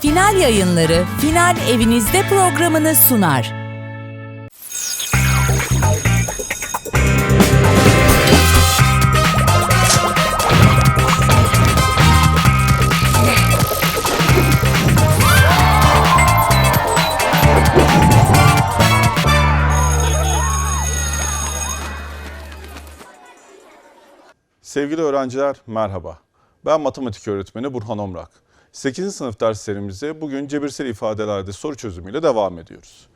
Final yayınları Final Evinizde programını sunar. Sevgili öğrenciler merhaba. Ben matematik öğretmeni Burhan Omrak. 8. sınıf derslerimize bugün cebirsel ifadelerde soru çözümüyle devam ediyoruz.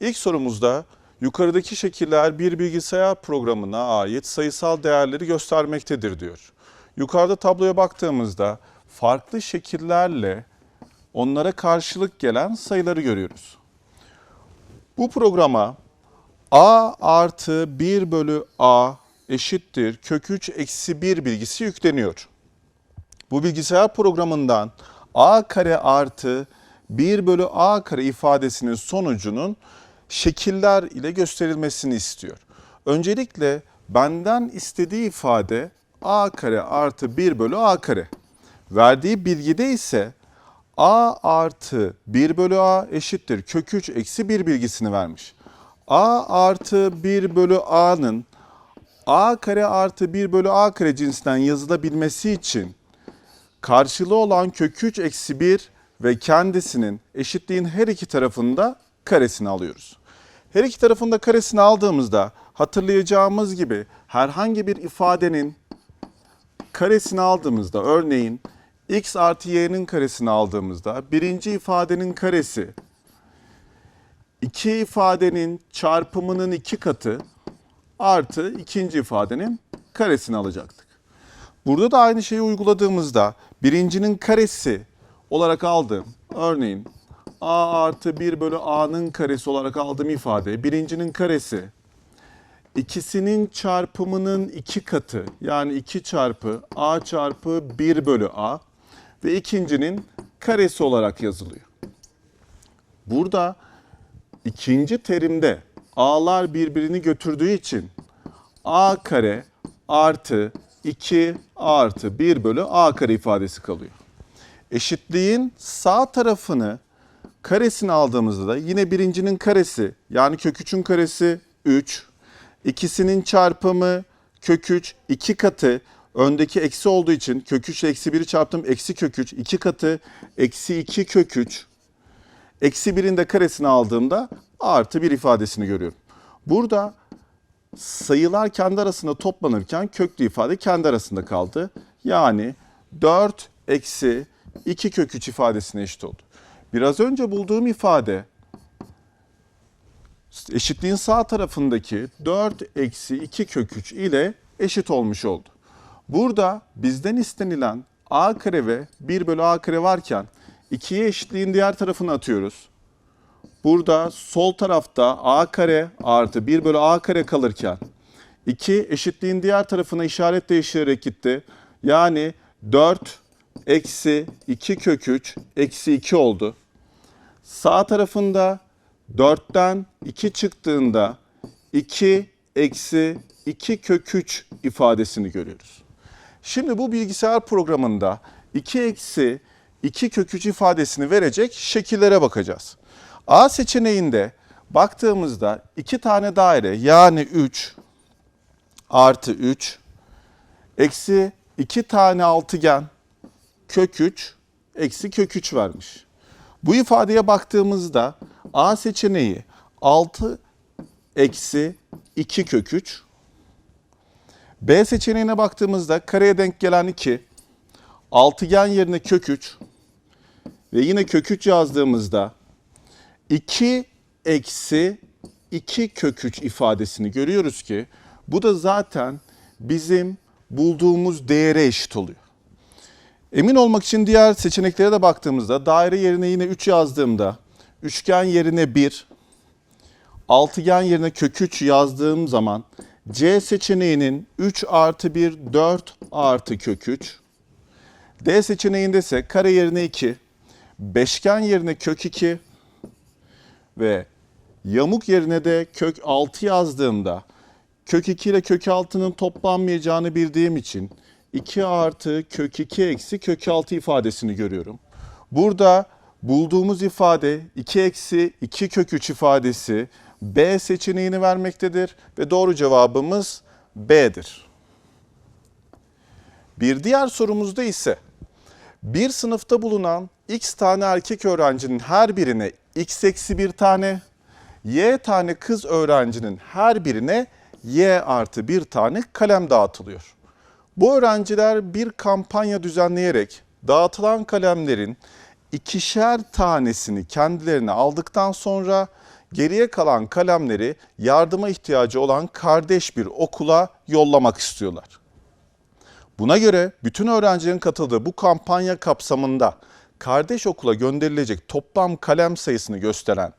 İlk sorumuzda yukarıdaki şekiller bir bilgisayar programına ait sayısal değerleri göstermektedir diyor. Yukarıda tabloya baktığımızda farklı şekillerle onlara karşılık gelen sayıları görüyoruz. Bu programa a artı 1 bölü a eşittir kök 3 eksi 1 bilgisi yükleniyor. Bu bilgisayar programından a kare artı 1 bölü a kare ifadesinin sonucunun şekiller ile gösterilmesini istiyor. Öncelikle benden istediği ifade a kare artı 1 bölü a kare. Verdiği bilgide ise a artı 1 bölü a eşittir kök 3 eksi 1 bilgisini vermiş. a artı 1 bölü a'nın a kare artı 1 bölü a kare cinsinden yazılabilmesi için karşılığı olan kök 3 eksi 1 ve kendisinin eşitliğin her iki tarafında karesini alıyoruz. Her iki tarafında karesini aldığımızda hatırlayacağımız gibi herhangi bir ifadenin karesini aldığımızda örneğin x artı y'nin karesini aldığımızda birinci ifadenin karesi iki ifadenin çarpımının iki katı artı ikinci ifadenin karesini alacaktık. Burada da aynı şeyi uyguladığımızda birincinin karesi olarak aldığım örneğin a artı 1 bölü a'nın karesi olarak aldığım ifade birincinin karesi ikisinin çarpımının iki katı yani 2 çarpı a çarpı 1 bölü a ve ikincinin karesi olarak yazılıyor. Burada ikinci terimde a'lar birbirini götürdüğü için a kare artı 2 artı 1 bölü a kare ifadesi kalıyor. Eşitliğin sağ tarafını karesini aldığımızda da yine birincinin karesi yani kök 3'ün karesi 3. İkisinin çarpımı kök 3 2 katı öndeki eksi olduğu için kök 3 ile eksi 1'i çarptım eksi kök 3 2 katı eksi 2 kök 3 eksi 1'in de karesini aldığımda artı 1 ifadesini görüyorum. Burada sayılar kendi arasında toplanırken köklü ifade kendi arasında kaldı. Yani 4 eksi 2 kök 3 ifadesine eşit oldu. Biraz önce bulduğum ifade eşitliğin sağ tarafındaki 4 eksi 2 kök 3 ile eşit olmuş oldu. Burada bizden istenilen a kare ve 1 bölü a kare varken 2'ye eşitliğin diğer tarafını atıyoruz. Burada sol tarafta a kare artı 1 bölü a kare kalırken 2 eşitliğin diğer tarafına işaret değiştirerek gitti. Yani 4 eksi 2 kök 3 eksi 2 oldu. Sağ tarafında 4'ten 2 çıktığında 2 eksi 2 kök 3 ifadesini görüyoruz. Şimdi bu bilgisayar programında 2 eksi 2 kök 3 ifadesini verecek şekillere bakacağız. A seçeneğinde baktığımızda iki tane daire yani 3 artı 3 eksi 2 tane altıgen kök 3 eksi kök 3 vermiş. Bu ifadeye baktığımızda A seçeneği 6 eksi 2 kök 3. B seçeneğine baktığımızda kareye denk gelen 2. Altıgen yerine kök 3. Ve yine kök 3 yazdığımızda 2 eksi 2 kök 3 ifadesini görüyoruz ki bu da zaten bizim bulduğumuz değere eşit oluyor. Emin olmak için diğer seçeneklere de baktığımızda daire yerine yine 3 yazdığımda üçgen yerine 1, altıgen yerine kök 3 yazdığım zaman C seçeneğinin 3 artı 1 4 artı kök 3. D seçeneğinde ise kare yerine 2, beşgen yerine kök 2 ve yamuk yerine de kök 6 yazdığımda kök 2 ile kök 6'nın toplanmayacağını bildiğim için 2 artı kök 2 eksi kök 6 ifadesini görüyorum. Burada Bulduğumuz ifade 2 eksi 2 kök 3 ifadesi B seçeneğini vermektedir ve doğru cevabımız B'dir. Bir diğer sorumuzda ise bir sınıfta bulunan x tane erkek öğrencinin her birine x eksi bir tane, y tane kız öğrencinin her birine y artı bir tane kalem dağıtılıyor. Bu öğrenciler bir kampanya düzenleyerek dağıtılan kalemlerin ikişer tanesini kendilerine aldıktan sonra geriye kalan kalemleri yardıma ihtiyacı olan kardeş bir okula yollamak istiyorlar. Buna göre bütün öğrencilerin katıldığı bu kampanya kapsamında kardeş okula gönderilecek toplam kalem sayısını gösteren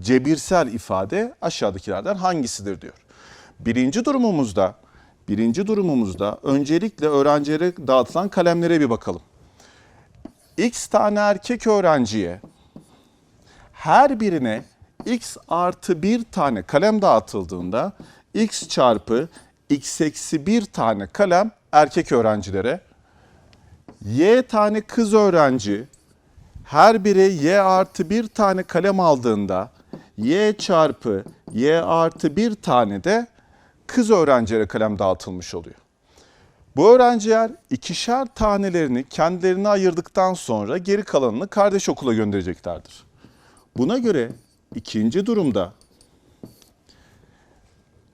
cebirsel ifade aşağıdakilerden hangisidir diyor. Birinci durumumuzda, birinci durumumuzda öncelikle öğrencilere dağıtılan kalemlere bir bakalım. X tane erkek öğrenciye her birine x artı bir tane kalem dağıtıldığında x çarpı x eksi bir tane kalem erkek öğrencilere, y tane kız öğrenci her biri y artı bir tane kalem aldığında y çarpı y artı bir tane de kız öğrencilere kalem dağıtılmış oluyor. Bu öğrenciler ikişer tanelerini kendilerine ayırdıktan sonra geri kalanını kardeş okula göndereceklerdir. Buna göre ikinci durumda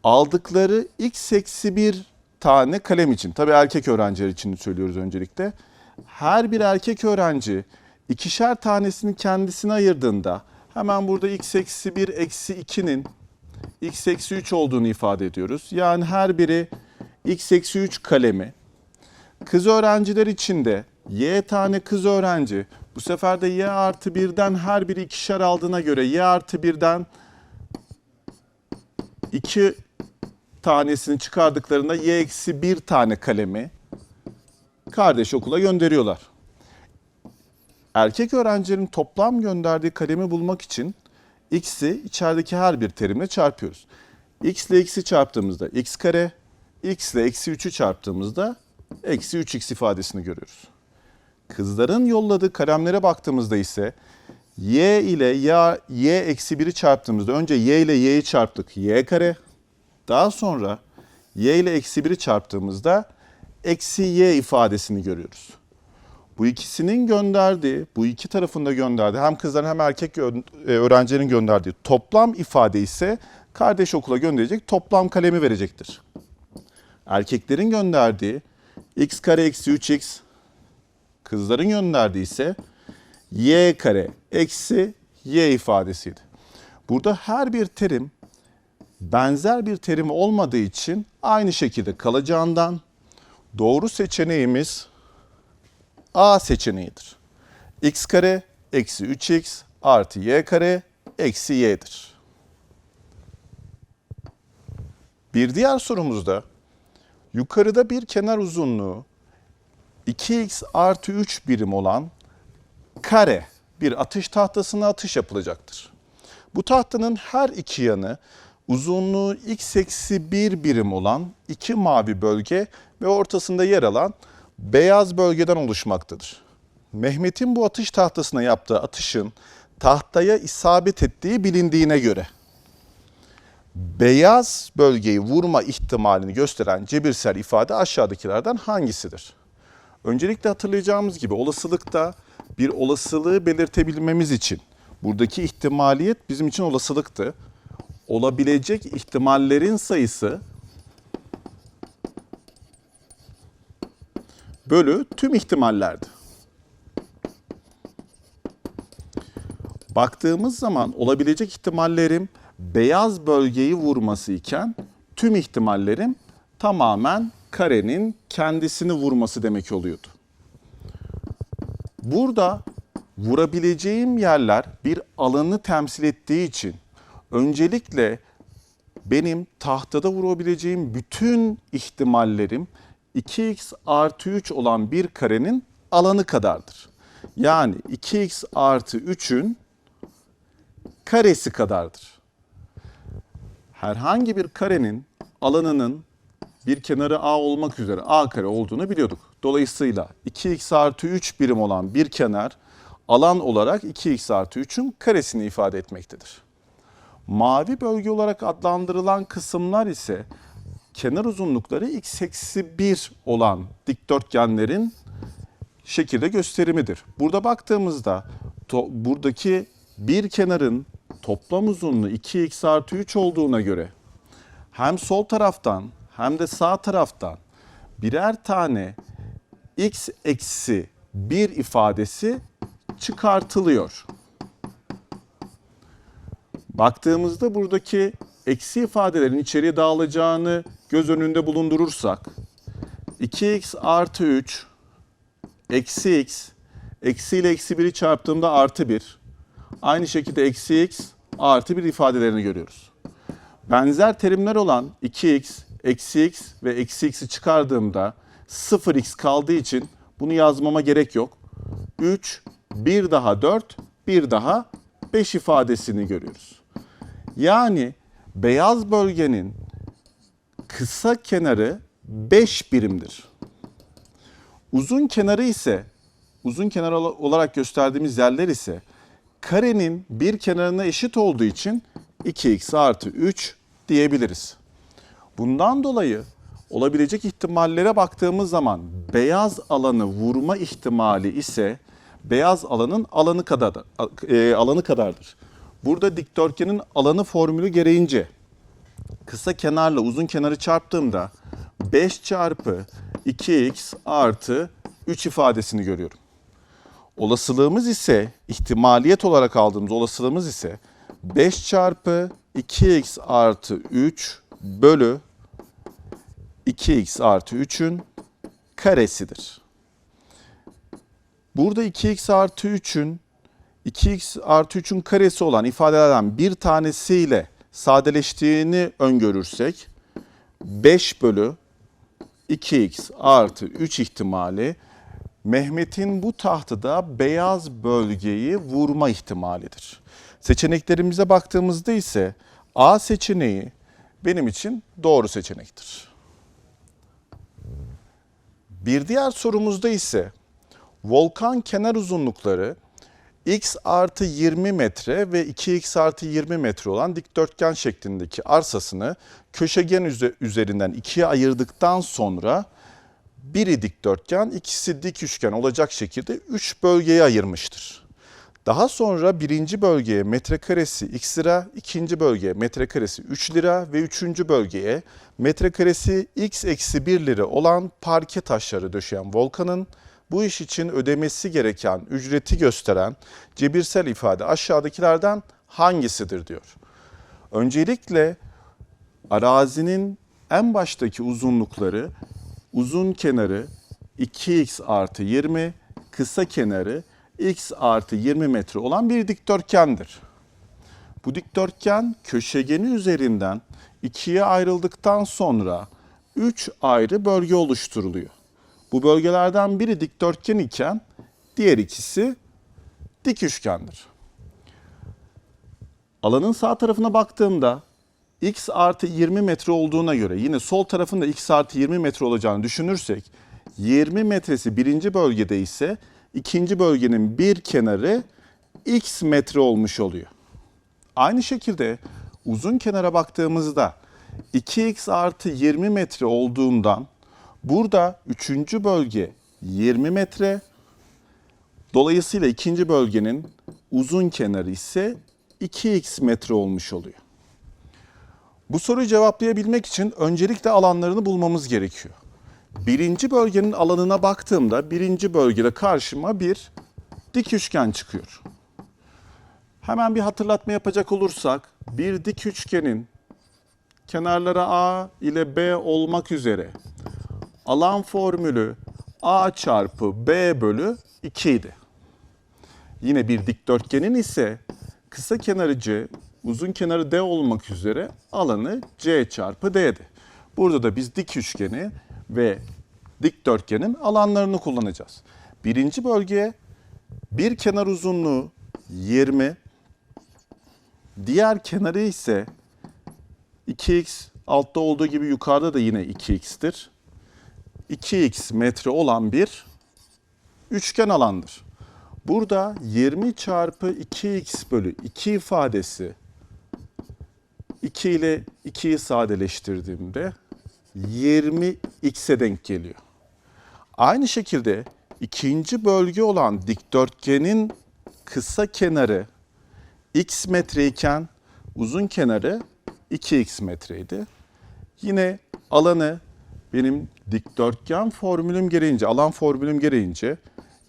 aldıkları x eksi bir tane kalem için, tabii erkek öğrenciler için söylüyoruz öncelikle. Her bir erkek öğrenci ikişer tanesini kendisine ayırdığında hemen burada x eksi 1 eksi 2'nin x eksi 3 olduğunu ifade ediyoruz. Yani her biri x eksi 3 kalemi. Kız öğrenciler için de y tane kız öğrenci bu sefer de y artı 1'den her biri ikişer aldığına göre y artı 1'den 2 tanesini çıkardıklarında y eksi 1 tane kalemi kardeş okula gönderiyorlar. Erkek öğrencilerin toplam gönderdiği kalemi bulmak için x'i içerideki her bir terimle çarpıyoruz. x ile x'i çarptığımızda x kare, x ile eksi 3'ü çarptığımızda eksi 3x ifadesini görüyoruz. Kızların yolladığı kalemlere baktığımızda ise y ile ya y eksi 1'i çarptığımızda önce y ile y'yi çarptık y kare. Daha sonra y ile eksi 1'i çarptığımızda eksi y ifadesini görüyoruz. Bu ikisinin gönderdiği, bu iki tarafında gönderdiği hem kızların hem erkek e, öğrencilerin gönderdiği toplam ifade ise kardeş okula gönderecek toplam kalemi verecektir. Erkeklerin gönderdiği x kare eksi 3x, kızların gönderdiği ise y kare eksi y ifadesiydi. Burada her bir terim benzer bir terim olmadığı için aynı şekilde kalacağından doğru seçeneğimiz A seçeneğidir. x kare eksi 3x artı y kare eksi y'dir. Bir diğer sorumuzda yukarıda bir kenar uzunluğu 2x artı 3 birim olan kare bir atış tahtasına atış yapılacaktır. Bu tahtanın her iki yanı uzunluğu x eksi 1 birim olan iki mavi bölge ve ortasında yer alan beyaz bölgeden oluşmaktadır. Mehmet'in bu atış tahtasına yaptığı atışın tahtaya isabet ettiği bilindiğine göre beyaz bölgeyi vurma ihtimalini gösteren cebirsel ifade aşağıdakilerden hangisidir? Öncelikle hatırlayacağımız gibi olasılıkta bir olasılığı belirtebilmemiz için buradaki ihtimaliyet bizim için olasılıktı. Olabilecek ihtimallerin sayısı bölü tüm ihtimallerdi. Baktığımız zaman olabilecek ihtimallerim beyaz bölgeyi vurması iken tüm ihtimallerim tamamen karenin kendisini vurması demek oluyordu. Burada vurabileceğim yerler bir alanı temsil ettiği için öncelikle benim tahtada vurabileceğim bütün ihtimallerim 2x artı 3 olan bir karenin alanı kadardır. Yani 2x artı 3'ün karesi kadardır. Herhangi bir karenin alanının bir kenarı a olmak üzere a kare olduğunu biliyorduk. Dolayısıyla 2x artı 3 birim olan bir kenar alan olarak 2x artı 3'ün karesini ifade etmektedir. Mavi bölge olarak adlandırılan kısımlar ise kenar uzunlukları x eksi 1 olan dikdörtgenlerin şekilde gösterimidir. Burada baktığımızda to- buradaki bir kenarın toplam uzunluğu 2x artı 3 olduğuna göre hem sol taraftan hem de sağ taraftan birer tane x eksi 1 ifadesi çıkartılıyor. Baktığımızda buradaki eksi ifadelerin içeriye dağılacağını göz önünde bulundurursak 2x artı 3 eksi x eksi ile eksi 1'i çarptığımda artı 1 aynı şekilde eksi x artı 1 ifadelerini görüyoruz. Benzer terimler olan 2x, eksi x ve eksi x'i çıkardığımda 0x kaldığı için bunu yazmama gerek yok. 3, 1 daha 4, 1 daha 5 ifadesini görüyoruz. Yani beyaz bölgenin kısa kenarı 5 birimdir. Uzun kenarı ise, uzun kenar ola- olarak gösterdiğimiz yerler ise karenin bir kenarına eşit olduğu için 2x artı 3 diyebiliriz. Bundan dolayı olabilecek ihtimallere baktığımız zaman beyaz alanı vurma ihtimali ise beyaz alanın alanı kadar e, alanı kadardır. Burada dikdörtgenin alanı formülü gereğince kısa kenarla uzun kenarı çarptığımda 5 çarpı 2x artı 3 ifadesini görüyorum. Olasılığımız ise ihtimaliyet olarak aldığımız olasılığımız ise 5 çarpı 2x artı 3 bölü 2x artı 3'ün karesidir. Burada 2x artı 3'ün 2x artı 3'ün karesi olan ifadelerden bir tanesiyle sadeleştiğini öngörürsek 5 bölü 2x artı 3 ihtimali Mehmet'in bu tahtada beyaz bölgeyi vurma ihtimalidir. Seçeneklerimize baktığımızda ise A seçeneği benim için doğru seçenektir. Bir diğer sorumuzda ise volkan kenar uzunlukları x artı 20 metre ve 2x artı 20 metre olan dikdörtgen şeklindeki arsasını köşegen üze- üzerinden ikiye ayırdıktan sonra biri dikdörtgen, ikisi dik üçgen olacak şekilde 3 bölgeye ayırmıştır. Daha sonra birinci bölgeye metrekaresi x lira, ikinci bölgeye metrekaresi 3 lira ve üçüncü bölgeye metrekaresi x eksi 1 lira olan parke taşları döşeyen Volkan'ın bu iş için ödemesi gereken ücreti gösteren cebirsel ifade aşağıdakilerden hangisidir diyor. Öncelikle arazinin en baştaki uzunlukları uzun kenarı 2x artı 20, kısa kenarı x artı 20 metre olan bir dikdörtgendir. Bu dikdörtgen köşegeni üzerinden ikiye ayrıldıktan sonra 3 ayrı bölge oluşturuluyor. Bu bölgelerden biri dikdörtgen iken diğer ikisi dik üçgendir. Alanın sağ tarafına baktığımda x artı 20 metre olduğuna göre yine sol tarafında x artı 20 metre olacağını düşünürsek 20 metresi birinci bölgede ise ikinci bölgenin bir kenarı x metre olmuş oluyor. Aynı şekilde uzun kenara baktığımızda 2x artı 20 metre olduğundan burada üçüncü bölge 20 metre. Dolayısıyla ikinci bölgenin uzun kenarı ise 2x metre olmuş oluyor. Bu soruyu cevaplayabilmek için öncelikle alanlarını bulmamız gerekiyor. Birinci bölgenin alanına baktığımda birinci bölgede karşıma bir dik üçgen çıkıyor. Hemen bir hatırlatma yapacak olursak bir dik üçgenin kenarları A ile B olmak üzere alan formülü A çarpı B bölü 2 idi. Yine bir dikdörtgenin ise kısa kenarı C, uzun kenarı D olmak üzere alanı C çarpı D'di. Burada da biz dik üçgeni ve dikdörtgenin alanlarını kullanacağız. Birinci bölgeye bir kenar uzunluğu 20, diğer kenarı ise 2x, altta olduğu gibi yukarıda da yine 2x'tir. 2x metre olan bir üçgen alandır. Burada 20 çarpı 2x bölü 2 ifadesi 2 ile 2'yi sadeleştirdiğimde 20x'e denk geliyor. Aynı şekilde ikinci bölge olan dikdörtgenin kısa kenarı x metreyken uzun kenarı 2x metreydi. Yine alanı benim dikdörtgen formülüm gereğince, alan formülüm gereğince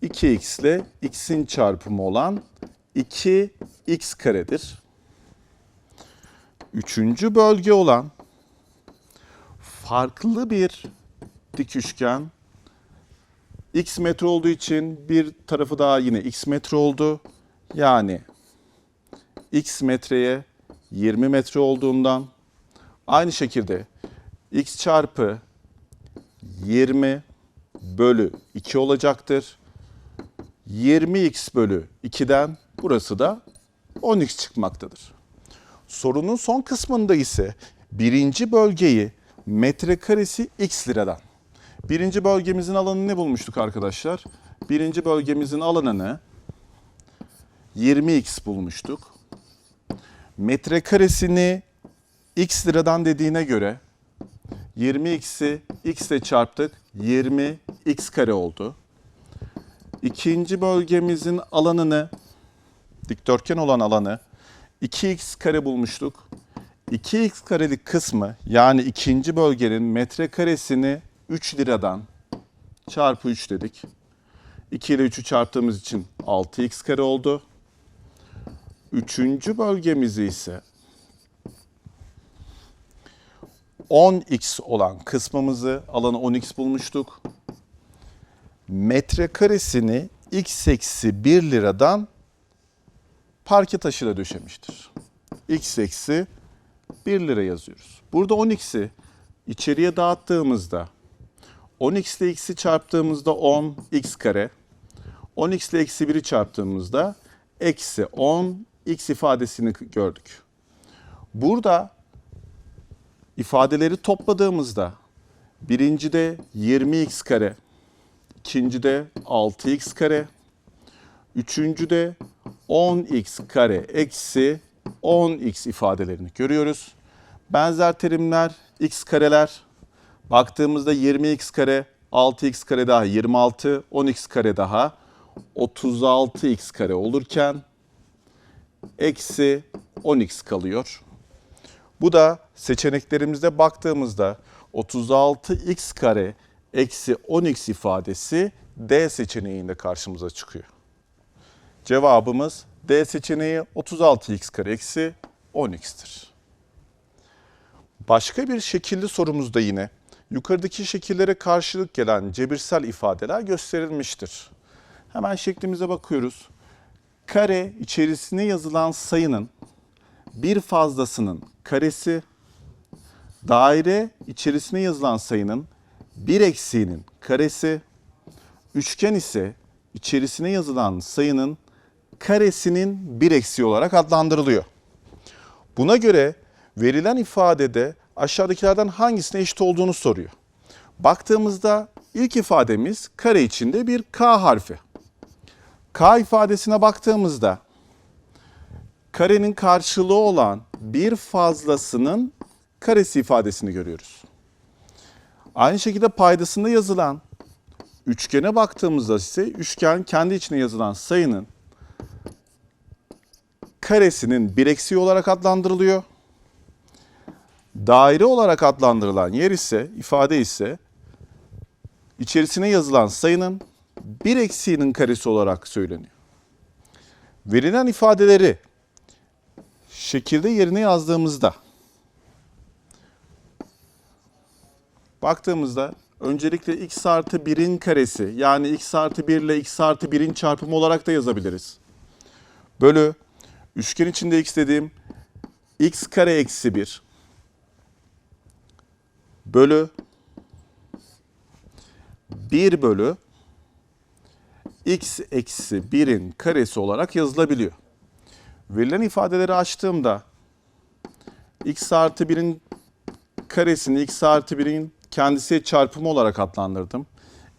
2x ile x'in çarpımı olan 2x karedir. Üçüncü bölge olan farklı bir dik üçgen x metre olduğu için bir tarafı daha yine x metre oldu. Yani x metreye 20 metre olduğundan aynı şekilde x çarpı 20 bölü 2 olacaktır. 20x bölü 2'den burası da 10x çıkmaktadır. Sorunun son kısmında ise birinci bölgeyi metrekaresi x liradan. Birinci bölgemizin alanını ne bulmuştuk arkadaşlar? Birinci bölgemizin alanını 20x bulmuştuk. Metrekaresini x liradan dediğine göre 20x'i x ile çarptık. 20x kare oldu. İkinci bölgemizin alanını dikdörtgen olan alanı 2x kare bulmuştuk. 2x karelik kısmı yani ikinci bölgenin metrekaresini 3 liradan çarpı 3 dedik. 2 ile 3'ü çarptığımız için 6x kare oldu. Üçüncü bölgemizi ise 10x olan kısmımızı alanı 10x bulmuştuk. Metrekaresini x eksi 1 liradan parke taşıyla döşemiştir. x eksi 1 lira yazıyoruz. Burada 10x'i içeriye dağıttığımızda 10x ile x'i çarptığımızda 10x kare. 10x ile eksi 1'i çarptığımızda eksi 10 x ifadesini gördük. Burada ifadeleri topladığımızda birincide 20x kare, ikincide 6x kare, üçüncüde 10x kare eksi 10x ifadelerini görüyoruz. Benzer terimler x kareler. Baktığımızda 20x kare, 6x kare daha 26, 10x kare daha 36x kare olurken eksi 10x kalıyor. Bu da seçeneklerimizde baktığımızda 36x kare eksi 10x ifadesi D seçeneğinde karşımıza çıkıyor. Cevabımız D seçeneği 36x kare eksi 10x'tir. Başka bir şekilli sorumuzda yine yukarıdaki şekillere karşılık gelen cebirsel ifadeler gösterilmiştir. Hemen şeklimize bakıyoruz. Kare içerisine yazılan sayının bir fazlasının karesi, daire içerisine yazılan sayının bir eksiğinin karesi, üçgen ise içerisine yazılan sayının karesinin bir eksiği olarak adlandırılıyor. Buna göre verilen ifadede aşağıdakilerden hangisine eşit olduğunu soruyor. Baktığımızda ilk ifademiz kare içinde bir K harfi. K ifadesine baktığımızda karenin karşılığı olan bir fazlasının karesi ifadesini görüyoruz. Aynı şekilde paydasında yazılan üçgene baktığımızda ise üçgen kendi içine yazılan sayının karesinin bir eksiği olarak adlandırılıyor. Daire olarak adlandırılan yer ise, ifade ise içerisine yazılan sayının bir eksiğinin karesi olarak söyleniyor. Verilen ifadeleri şekilde yerine yazdığımızda baktığımızda öncelikle x artı 1'in karesi yani x artı 1 ile x artı 1'in çarpımı olarak da yazabiliriz. Bölü üçgen içinde x dediğim x kare eksi 1 bölü 1 bölü x eksi 1'in karesi olarak yazılabiliyor. Verilen ifadeleri açtığımda x artı 1'in karesini x artı 1'in kendisi çarpımı olarak adlandırdım.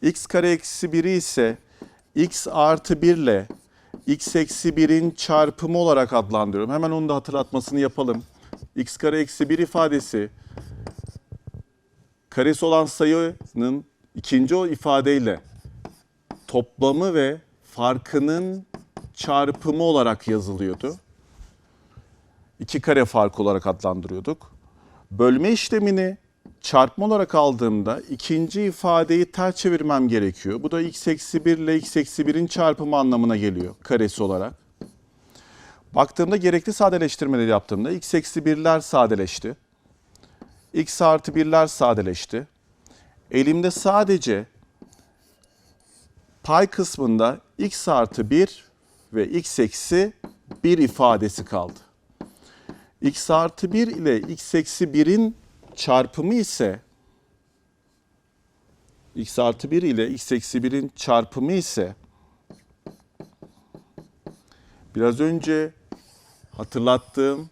x kare eksi 1'i ise x artı 1 ile x eksi 1'in çarpımı olarak adlandırıyorum. Hemen onu da hatırlatmasını yapalım. x kare eksi 1 ifadesi karesi olan sayının ikinci o ifadeyle toplamı ve farkının çarpımı olarak yazılıyordu. İki kare fark olarak adlandırıyorduk. Bölme işlemini çarpma olarak aldığımda ikinci ifadeyi ters çevirmem gerekiyor. Bu da x eksi 1 ile x eksi 1'in çarpımı anlamına geliyor karesi olarak. Baktığımda gerekli sadeleştirmeleri yaptığımda x eksi 1'ler sadeleşti. x artı 1'ler sadeleşti. Elimde sadece pay kısmında x artı 1 ve x eksi 1 ifadesi kaldı. X artı 1 ile x eksi 1'in çarpımı ise x artı 1 ile x eksi 1'in çarpımı ise biraz önce hatırlattığım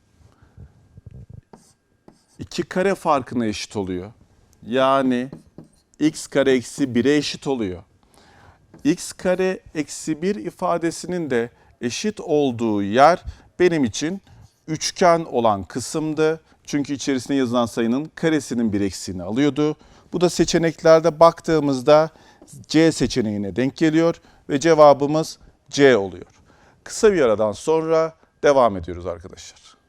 iki kare farkına eşit oluyor. Yani x kare eksi 1'e eşit oluyor. x kare eksi 1 ifadesinin de eşit olduğu yer benim için üçgen olan kısımdı. Çünkü içerisine yazılan sayının karesinin bir eksiğini alıyordu. Bu da seçeneklerde baktığımızda C seçeneğine denk geliyor ve cevabımız C oluyor. Kısa bir aradan sonra devam ediyoruz arkadaşlar.